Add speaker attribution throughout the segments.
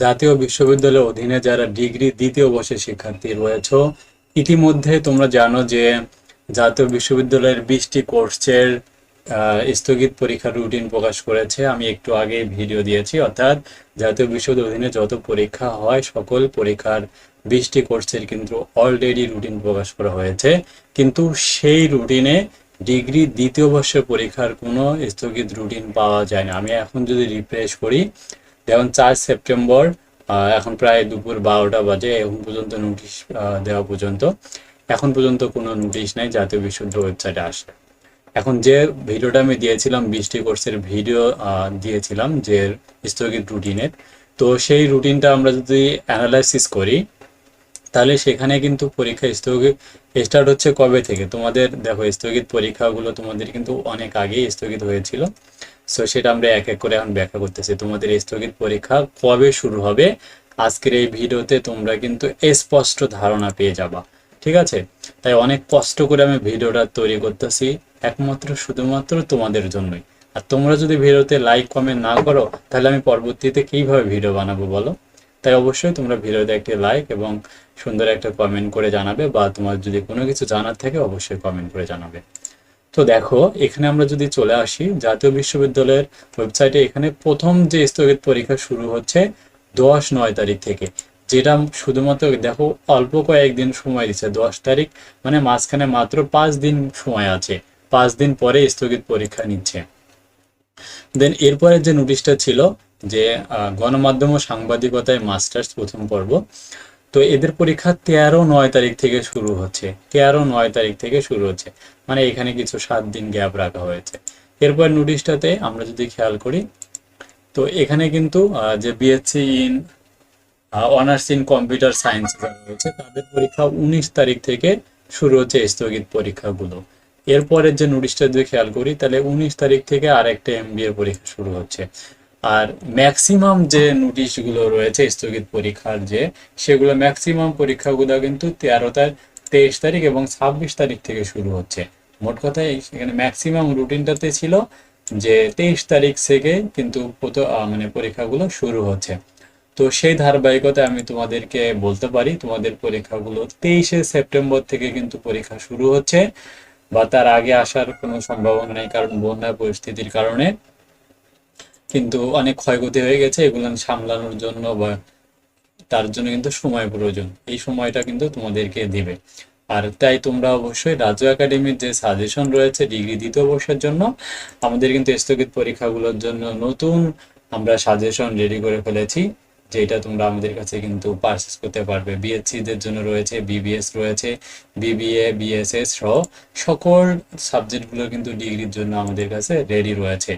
Speaker 1: জাতীয় বিশ্ববিদ্যালয়ের অধীনে যারা ডিগ্রি দ্বিতীয় বর্ষের শিক্ষার্থী রয়েছে, ইতিমধ্যে তোমরা জানো যে জাতীয় বিশ্ববিদ্যালয়ের বিশটি কোর্সের স্থগিত পরীক্ষার রুটিন প্রকাশ করেছে। আমি একটু আগে ভিডিও দিয়েছি, অর্থাৎ জাতীয় বিশ্ববিদ্যালয়ের অধীনে যত পরীক্ষা হয়, সকল পরীক্ষার বিশটি কোর্সের কিন্তু অলরেডি রুটিন প্রকাশ করা হয়েছে। কিন্তু সেই রুটিনে ডিগ্রি দ্বিতীয় বর্ষের পরীক্ষার কোনো স্থগিত রুটিন পাওয়া যায় না। আমি এখন যদি রিফ্রেশ করি যেমন চার সেপ্টেম্বর এখন প্রায় দুপুর বারোটা বাজে, এখন পর্যন্ত নোটিশ দেওয়া পর্যন্ত। এখন পর্যন্ত কোনো নোটিশ নাই, জাতীয় বিশুদ্ধ ওয়েবসাইটে আসে এখন যে ভিডিওটা আমি দিয়েছিলাম, বৃষ্টি কোর্সের ভিডিও দিয়েছিলাম, যে স্থগিত রুটিনের, তো সেই রুটিনটা আমরা যদি অ্যানালাইসিস করি তাহলে সেখানে কিন্তু পরীক্ষা স্থগিত স্টার্ট হচ্ছে কবে থেকে? তোমাদের দেখো, স্থগিত পরীক্ষাগুলো তোমাদের কিন্তু অনেক আগেই স্থগিত হয়েছিল। সো সেটা আমরা এক এক করে এখন ব্যাখ্যা করতেছি। তোমাদের স্থগিত পরীক্ষা কবে শুরু হবে? আজকের এই ভিডিওতে তোমরা কিন্তু স্পষ্ট ধারণা পেয়ে যাবা। ঠিক আছে? তাই অনেক কষ্ট করে আমি ভিডিওটা তৈরি করতেছি, একমাত্র শুধুমাত্র তোমাদের জন্যই। আর তোমরা যদি ভিডিওতে লাইক কমেন্ট না করো, তাহলে আমি পরবর্তীতে কীভাবে ভিডিও বানাবো বলো? তাই অবশ্যই তোমরা ভিডিওতে একটি লাইক এবং সুন্দর একটা কমেন্ট করে জানাবে বা তোমার যদি কোনো কিছু জানার থাকে অবশ্যই কমেন্ট করে জানাবে। তো দেখো, এখানে আমরা যদি চলে আসি, জাতীয় বিশ্ববিদ্যালয়ের ওয়েবসাইটে এখানে প্রথম যে স্থগিত পরীক্ষা শুরু হচ্ছে দশ নয় তারিখ থেকে, যেটা শুধুমাত্র দেখো অল্প কয়েকদিন সময় দিচ্ছে, দশ তারিখ মানে মাঝখানে মাত্র পাঁচ দিন সময় আছে, পাঁচ দিন পরে স্থগিত পরীক্ষা নিচ্ছে। দেন এরপরে যে নোটিশটা ছিল যে গণমাধ্যম ও সাংবাদিকতায় মাস্টার্স প্রথম পর্ব। তো এদের পরীক্ষা তেরো নয় তারিখ থেকে শুরু হচ্ছে। তেরো নয় তারিখ থেকে শুরু হচ্ছে। মানে এখানে কিছু সাত দিন গ্যাপ রাখা হয়েছে। এরপর নোটিশটাতে আমরা যদি খেয়াল করি, তো এখানে কিন্তু যে BSc in honours in computer science রয়েছে, তাদের পরীক্ষা উনিশ তারিখ থেকে শুরু হচ্ছে স্থগিত পরীক্ষাগুলো। এরপরের যে নোটিশটা যদি খেয়াল করি, তাহলে উনিশ তারিখ থেকে আরেকটা এমবিএ পরীক্ষা শুরু হচ্ছে। আর ম্যাক্সিমাম যে নোটিশগুলো রয়েছে, স্থগিত পরীক্ষার যে, সেগুলো ম্যাক্সিমাম পরীক্ষাগুলো কিন্তু তেরো তারিখ, তেইশ তারিখ এবং ছাব্বিশ তারিখ থেকে শুরু হচ্ছে। মোট কথা এখানে ম্যাক্সিমাম রুটিনটাতে ছিল যে, তেইশ তারিখ থেকে কিন্তু মানে পরীক্ষাগুলো শুরু হচ্ছে। তো সেই ধারাবাহিকতায় আমি তোমাদেরকে বলতে পারি, তোমাদের পরীক্ষাগুলো তেইশে সেপ্টেম্বর থেকে কিন্তু পরীক্ষা শুরু হচ্ছে বা তার আগে আসার কোনো সম্ভাবনা নেই কারণ বন্যা পরিস্থিতির কারণে। কিন্তু অনেক ক্ষয়ক্ষতি হয়ে গেছে, এগুলো সামলানোর জন্য বা তার জন্য কিন্তু সময় প্রয়োজন। এই সময়টা কিন্তু তোমাদেরকে দিবে। আর তাই তোমরা অবশ্যই রাজ্য একাডেমির যে সাজেশন রয়েছে ডিগ্রি দ্বিতীয় বর্ষের জন্য, আমাদের কিন্তু স্থগিত পরীক্ষাগুলোর জন্য নতুন আমরা সাজেশন রেডি করে ফেলেছি। যেটা তোমরা আমাদের কাছে কিন্তু পারচেস করতে পারবে। বিএসসি দের জন্য রয়েছে বিবিএস রয়েছে বিবিএ বিএসএস সহ সকল সাবজেক্টগুলো কিন্তু ডিগ্রির জন্য আমাদের কাছে রেডি রয়েছে।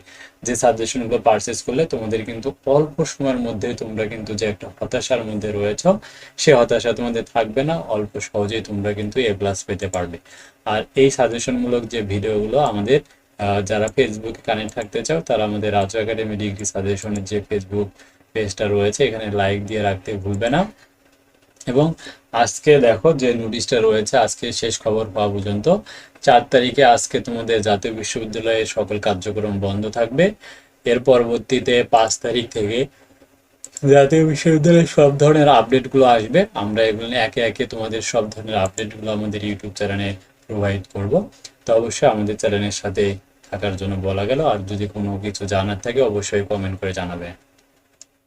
Speaker 1: যে সাজেশনগুলো পারচেস করলে তোমাদের কিন্তু অল্প সময়ের মধ্যে তোমরা কিন্তু যে একটা হতাশার মধ্যে রয়েছ, সে হতাশা তোমাদের থাকবে না, অল্প সহজেই তোমরা কিন্তু এ প্লাস পেতে পারবে। আর এই সাজেশনমূলক যে ভিডিওগুলো আমাদের যারা ফেসবুকে কানেক্ট থাকতে চাও, তারা আমাদের রাজু একাডেমি ডিগ্রি সাজেশনের যে ফেসবুক পেজটা রয়েছে, এখানে লাইক দিয়ে রাখতে ভুলবে না। এবং আজকে দেখো যে নোটিশটা রয়েছে, আজকে শেষ খবর পাওয়া পর্যন্ত। চার তারিখে আজকে তোমাদের জাতীয় বিশ্ববিদ্যালয়ের সকল কার্যক্রম বন্ধ থাকবে। এর পরবর্তীতে পাঁচ তারিখ থেকে জাতীয় বিশ্ববিদ্যালয়ের সব ধরনের আপডেটগুলো আসবে। আমরা এগুলো একে একে তোমাদের সব ধরনের আপডেটগুলো আমাদের ইউটিউব চ্যানেলে প্রোভাইড করব। তো অবশ্যই আমাদের চ্যানেলের সাথে থাকার জন্য বলা গেল। আর যদি কোনো কিছু জানার থাকে, অবশ্যই কমেন্ট করে জানাবে।